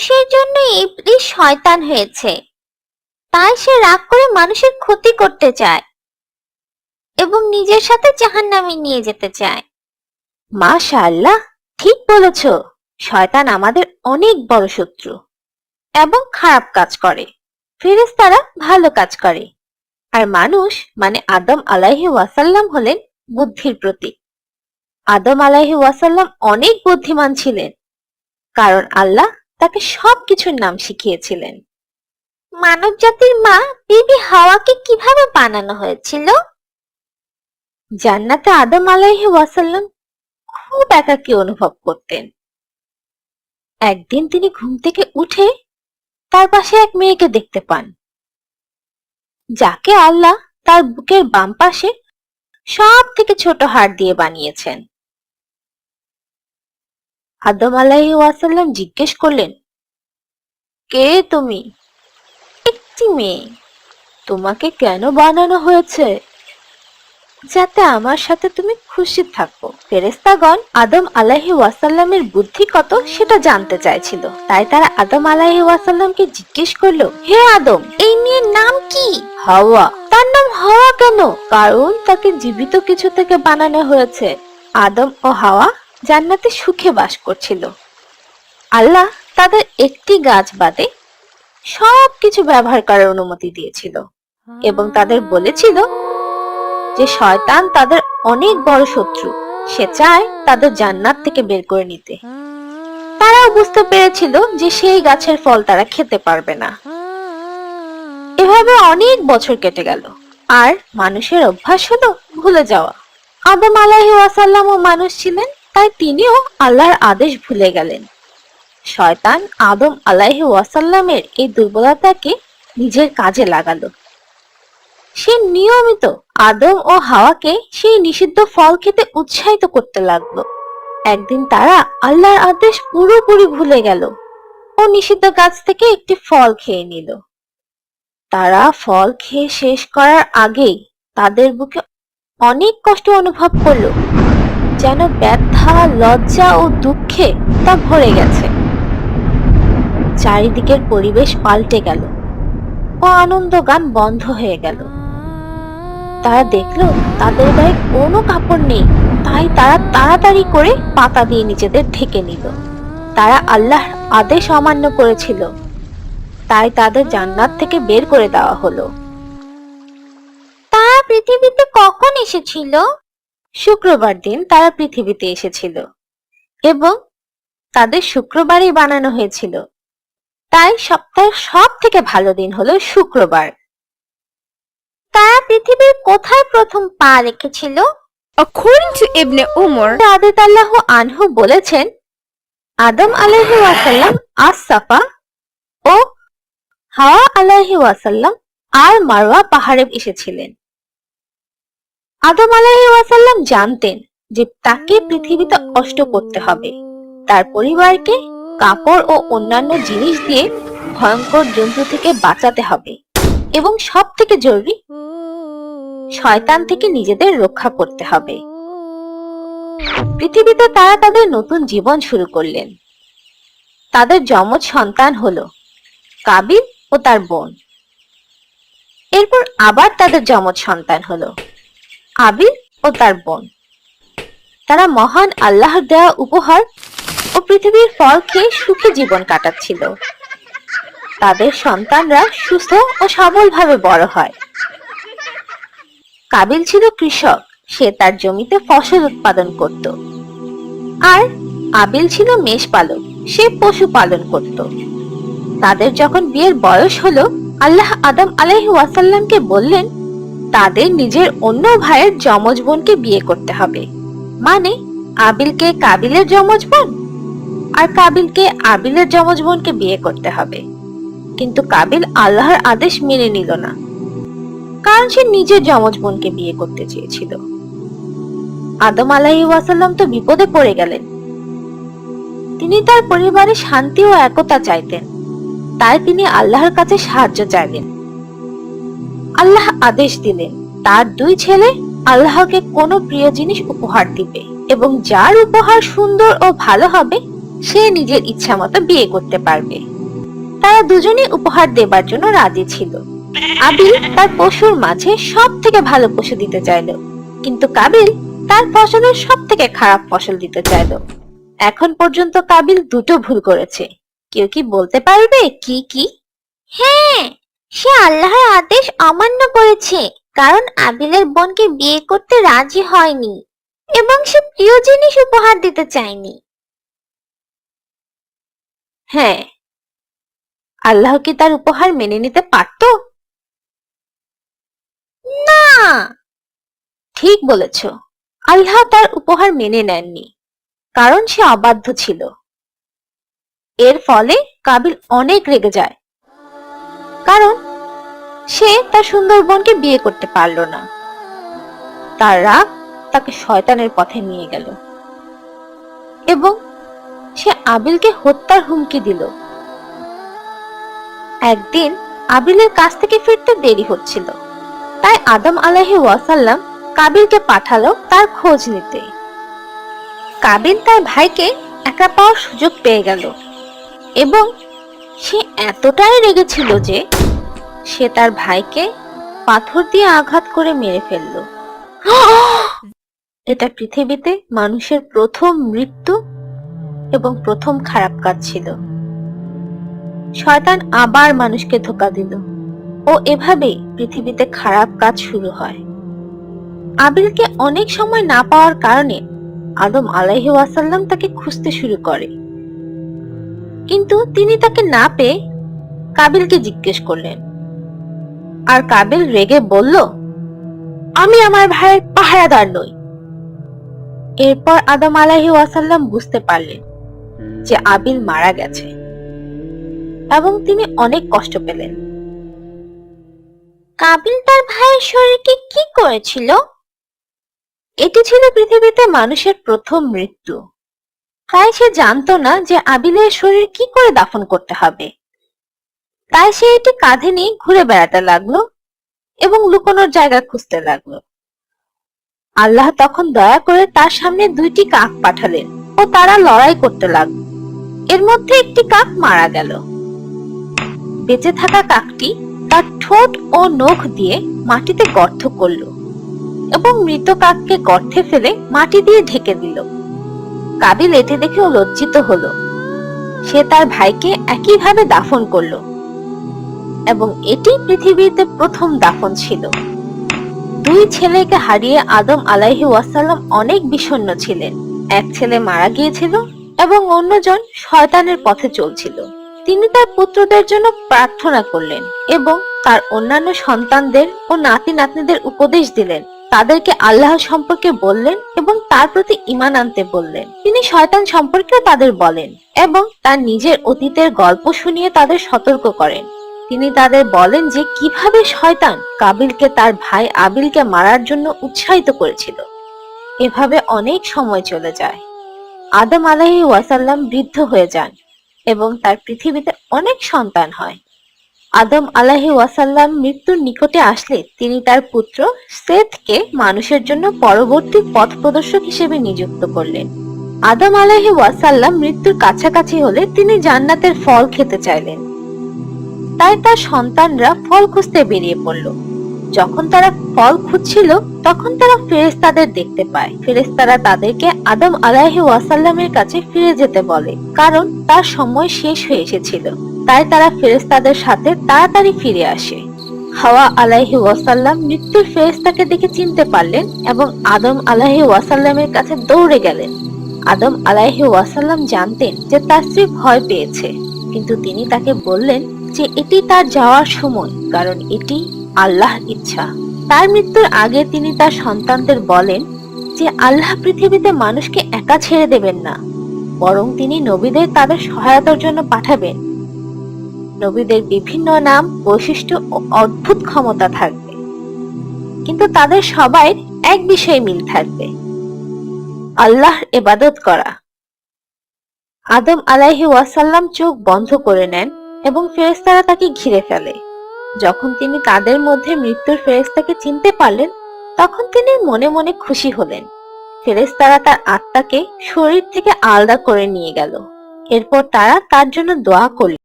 মানুষের জন্য ইবলিশ শয়তান হয়েছে। তাই সে রাগ করে মানুষের ক্ষতি করতে চায় এবং নিজের সাথে জাহান্নামে নিয়ে যেতে চায়। মাশাআল্লাহ, ঠিক বলেছ, শয়তান আমাদের অনেক বড় শত্রু এবং খারাপ কাজ করে। ফেরেশতারা ভালো কাজ করে। আর মানুষ মানে আদম আলাইহি ওয়াসাল্লাম হলেন বুদ্ধির প্রতীক। আদম আলাইহি ওয়াসাল্লাম অনেক বুদ্ধিমান ছিলেন। কারণ আল্লাহ তাকে সবকিছুর নাম শিখিয়েছিলেন। মানব জাতির মা বিবি হাওয়াকে কীভাবে বানানো হয়েছিল? জান্নাতে আদম আলাইহি ওয়াসাল্লাম খুব একাকী অনুভব করতেন। একদিন তিনি ঘুম থেকে উঠে তার পাশে এক মেয়েকে দেখতে পান। যাকে আল্লাহ তার বুকের বাম পাশে সব থেকে ছোট হাড় দিয়ে বানিয়েছেন। আদম আলাইহি ওয়াসাল্লাম জিজ্ঞেস করলেন কে তুমি? একটি মেয়ে। তোমাকে কেন বানানো হয়েছে? যাতে আমার সাথে তুমি খুশি থাকো। ফেরেস্তাগণ আদম আলাহি ওয়াসাল্লামের বুদ্ধি কত সেটা জানতে চাইছিল। তাই তারা আদম আলাহি ওয়াসাল্লামকে জিজ্ঞেস করল, হে আদম, এই মেয়ের নাম কি? হাওয়া, তার নাম হাওয়া কেন? কারণ তাকে জীবিত কিছু থেকে বানানো হয়েছে। আদম ও হাওয়া জান্নাতে সুখে বাস করছিল। আল্লাহ তাদের একটি গাছ বাদে সব কিছু ব্যবহার করার অনুমতি দিয়েছিল এবং তাদের বলেছিল যে শয়তান তাদের অনেক বড় শত্রু। সে চায় তাদের জান্নাত থেকে বের করে নিতে। তারাও বুঝতে পেরেছিল যে সেই গাছের ফল তারা খেতে পারবে না। এভাবে অনেক বছর কেটে গেল। আর মানুষের অভ্যাস হলো ভুলে যাওয়া। আদম আলাহি ও মানুষ ছিলেন, তাই তিনিও আল্লাহর আদেশ ভুলে গেলেন। শয়তান আদম আলাহি ওয়াসাল্লামের এই দুর্বলতাকে নিজের কাজে লাগালো। সে নিয়মিত আদম ও হাওয়াকে সেই নিষিদ্ধ ফল খেতে উৎসাহিত করতে লাগল। একদিন তারা আল্লাহর আদেশ পুরোপুরি ভুলে গেল ও নিষিদ্ধ গাছ থেকে একটি ফল খেয়ে নিল। তারা ফল খেয়ে শেষ করার আগেই তাদের বুকে অনেক কষ্ট অনুভব করল, যেন ব্যথা, লজ্জা ও দুঃখে তা ভরে গেছে। চারিদিকের পরিবেশ পাল্টে গেল। ও আনন্দ গান বন্ধ হয়ে গেল। তারা দেখল তাদের গায়ে কোনো কাপড় নেই। তাই তারা তাড়াতাড়ি করে পাতা দিয়ে নিজেদের ঢেকে নিল। তারা আল্লাহর আদেশ অমান্য করেছিল। তাই তাদের জান্নাত থেকে বের করে দেওয়া হলো। তারা পৃথিবীতে কখন এসেছিল? শুক্রবার দিন তারা পৃথিবীতে এসেছিল এবং তাদের শুক্রবারই বানানো হয়েছিল। তাই সপ্তাহের সব থেকে ভালো দিন হলো শুক্রবার। তারা পৃথিবীর কোথায় প্রথম পা রেখেছিল? According to Ibn Umar, Adit আল্লাহ আনহু বলেছেন আদম ওয়াসাল্লাম ও হাওয়া ওয়াসাল্লাম আর মারওয়া পাহাড়ে এসেছিলেন। আদম আলাইহি ওয়াসাল্লাম জানতেন যে তাকে পৃথিবীতে কষ্ট করতে হবে। তার পরিবারকে কাপড় ও অন্যান্য জিনিস দিয়ে ভয়ঙ্কর জন্তু থেকে বাঁচাতে হবে এবং সব থেকে জরুরি, শয়তান থেকে নিজেদের রক্ষা করতে হবে। পৃথিবীতে তারা তাদের নতুন জীবন শুরু করলেন। তাদের যমজ সন্তান হলো কাবিল ও তার বোন। এরপর আবার তাদের যমজ সন্তান হলো আবিল ও তার বোন। তারা মহান আল্লাহর দেওয়া উপহার পৃথিবীর ফল খেয়ে সুখী জীবন কাটাচ্ছিল। তাদের সন্তানরা সুস্থ ও সবলভাবে বড় হয়। কাবিল ছিল কৃষক, সে তার জমিতে ফসল উৎপাদন করত। আর আবিল ছিল মেষ পালক সে পশু পালন করত। তাদের যখন বিয়ের বয়স হলো, আল্লাহ আদম ওয়াসাল্লামকে বললেন, তাদের নিজের অন্য ভাইয়ের যমজ বোনকে বিয়ে করতে হবে। মানে আবিলকে কাবিলের যমজ বোন? আর কাবিলকে আবিলের যমজ বোনকে বিয়ে করতে হবে। কিন্তু কাবিল আল্লাহর আদেশ মেনে নিল না। কারণ সে নিজের যমজ বোনকে বিয়ে করতে চেয়েছিল। আদম আলাহি ওয়াসাল্লাম তো বিপদে পড়ে গেলেন। তিনি তার পরিবারে শান্তি ও একতা চাইতেন। তাই তিনি আল্লাহর কাছে সাহায্য চাইলেন। আল্লাহ আদেশ দিলেন, তার দুই ছেলে আল্লাহকে কোনো প্রিয় জিনিস উপহার দিবে এবং যার উপহার সুন্দর ও ভালো হবে সে নিজের ইচ্ছা মতো বিয়ে করতে পারবে। তারা দুজনেই উপহার দেবার জন্য রাজি ছিল। আবিল তার পশুর মাঝে সব থেকে ভালো পশু দিতে চাইলো। কিন্তু কাবিল তার ফসলের সব থেকে খারাপ ফসল দিতে চাইলো। এখন পর্যন্ত কাবিল দুটো ভুল করেছে। কেউ কি বলতে পারবে কি কি? হ্যাঁ সে আল্লাহর আদেশ অমান্য করেছে, কারণ আবিলের বোনকে বিয়ে করতে রাজি হয়নি এবং সে প্রিয় জিনিস উপহার দিতে চায়নি। হ্যাঁ। আল্লাহ কি তার উপহার মেনে নিতে পারতো? না। ঠিক বলেছ। আল্লাহ তার উপহার মেনে নেননি, কারণ সে অবাধ্য ছিল। এর ফলে কাবিল অনেক রেগে যায়, কারণ সে তার সুন্দর বোনকে বিয়ে করতে পারল না। তার রাগ তাকে শয়তানের পথে নিয়ে গেল। এবং সে আবিলকে হত্যার হুমকি দিল। একদিন আবিলের কাছ থেকে ফিরতে দেরি হচ্ছিল। তাই আদম আলাহি ওয়াসাল্লাম কাবিলকে পাঠালো তার খোঁজ নিতে। কাবিল তার ভাইকে একা পাওয়ার সুযোগ পেয়ে গেল এবং সে এতটাই রেগেছিল যে সে তার ভাইকে পাথর দিয়ে আঘাত করে মেরে ফেলল। এটা পৃথিবীতে মানুষের প্রথম মৃত্যু এবং প্রথম খারাপ কাজ ছিল। শয়তান আবার মানুষকে ধোকা দিল ও এভাবেই পৃথিবীতে খারাপ কাজ শুরু হয়। আবিলকে অনেক সময় না পাওয়ার কারণে আদম আলাইহি ওয়াসাল্লাম তাকে খুঁজতে শুরু করে। কিন্তু তিনি তাকে না পেয়ে কাবিলকে জিজ্ঞেস করলেন। আর কাবিল রেগে বলল, আমি আমার ভাইয়ের পাহারাদার নই। এরপর আদম আলাইহি ওয়াসাল্লাম বুঝতে পারলেন যে আবিল মারা গেছে। এবং তিনি অনেক কষ্ট পেলেন। কাবিল তার ভাইয়ের শরীরকে কি করেছিল? এটি ছিল পৃথিবীতে মানুষের প্রথম মৃত্যু। তাই সে জানতো না যে আবিলের শরীর কি করে দাফন করতে হবে। তাই সে এটি কাঁধে নিয়ে ঘুরে বেড়াতে লাগল এবং লুকোনোর জায়গা খুঁজতে লাগল। আল্লাহ তখন দয়া করে তার সামনে দুইটি কাক পাঠালেন। ও তারা লড়াই করতে লাগল। এর মধ্যে একটি কাক মারা গেল। বেঁচে থাকা কাকটি তার ঠোঁট ও নখ দিয়ে মাটিতে গর্ত করল এবং মৃত কাককে গর্তে ফেলে মাটি দিয়ে ঢেকে দিল। কাবিল এটি দেখেও লজ্জিত হলো। সে তার ভাইকে একইভাবে দাফন করল এবং এটি পৃথিবীতে প্রথম দাফন ছিল। দুই ছেলেকে হারিয়ে আদম আলাইহি ওয়াসাল্লাম অনেক বিষণ্ণ ছিলেন। এক ছেলে মারা গিয়েছিল এবং অন্যজন শয়তানের পথে চলছিল। তিনি তার পুত্রদের জন্য প্রার্থনা করলেন এবং তার অন্যান্য সন্তানদের ও নাতি নাতনিদের উপদেশ দিলেন। তাদেরকে আল্লাহ সম্পর্কে বললেন এবং তার প্রতি ইমান আনতে বললেন। তিনি শয়তান সম্পর্কেও তাদের বলেন এবং তার নিজের অতীতের গল্প শুনিয়ে তাদের সতর্ক করেন। তিনি তাদের বলেন যে কীভাবে শয়তান কাবিলকে তার ভাই আবিলকে মারার জন্য উৎসাহিত করেছিল। এভাবে অনেক সময় চলে যায়। আদম আলাহি ওয়াসাল্লাম বৃদ্ধ হয়ে যান এবং তার পৃথিবীতে অনেক সন্তান হয়। আদম আলাহি ওয়াসাল্লাম মৃত্যুর নিকটে আসলে তিনি তার পুত্র সেথকে মানুষের জন্য পরবর্তী পথ প্রদর্শক হিসেবে নিযুক্ত করলেন। আদম আলাহি ওয়াসাল্লাম মৃত্যুর কাছাকাছি হলে তিনি জান্নাতের ফল খেতে চাইলেন। তাই তার সন্তানরা ফল খুঁজতে বেরিয়ে পড়ল। যখন তারা ফল খুঁজছিল তখন তারা ফেরেশতাদের দেখতে পায়। ফেরেশতারা তাদেরকে আদম আলাহি ওয়াসাল্লামের কাছে ফিরে যেতে বলে, কারণ তার সময় শেষ হয়ে এসেছিল। তাই তারা ফেরেশতাদের সাথে তাড়াতাড়ি ফিরে আসে। হাওয়া আলাইহি ওয়াসাল্লাম মৃত্যুর ফেরেশতাকে দেখে চিনতে পারলেন এবং আদম আলাহি ওয়াসাল্লামের কাছে দৌড়ে গেলেন। আদম আলাইহি ওয়াসাল্লাম জানতেন যে তার স্ত্রী ভয় পেয়েছে, কিন্তু তিনি তাকে বললেন যে এটি তার যাওয়ার সময়, কারণ এটি আল্লাহ ইচ্ছা। তার মৃত্যুর আগে তিনি তার সন্তানদের বলেন যে আল্লাহ পৃথিবীতে মানুষকে একা ছেড়ে দেবেন না, বরং তিনি নবীদের তাদের সহায়তার জন্য পাঠাবেন। নবীদের বিভিন্ন নাম, বৈশিষ্ট্য ও অদ্ভুত ক্ষমতা থাকবে। কিন্তু তাদের সবাই এক বিষয়ে মিল থাকবে। আল্লাহর এবাদত করা। আদম আলাইহি ওয়াসাল্লাম চোখ বন্ধ করে নেন এবং ফেরেশতারা তাকে ঘিরে ফেলে। যখন তিনি তাদের মধ্যে মৃত্যুর ফেরেস্তাকে চিনতে পারলেন, তখন তিনি মনে মনে খুশি হলেন। ফেরেশতারা তার আত্মাকে শরীর থেকে আলাদা করে নিয়ে গেল। এরপর তারা তার জন্য দোয়া করলেন।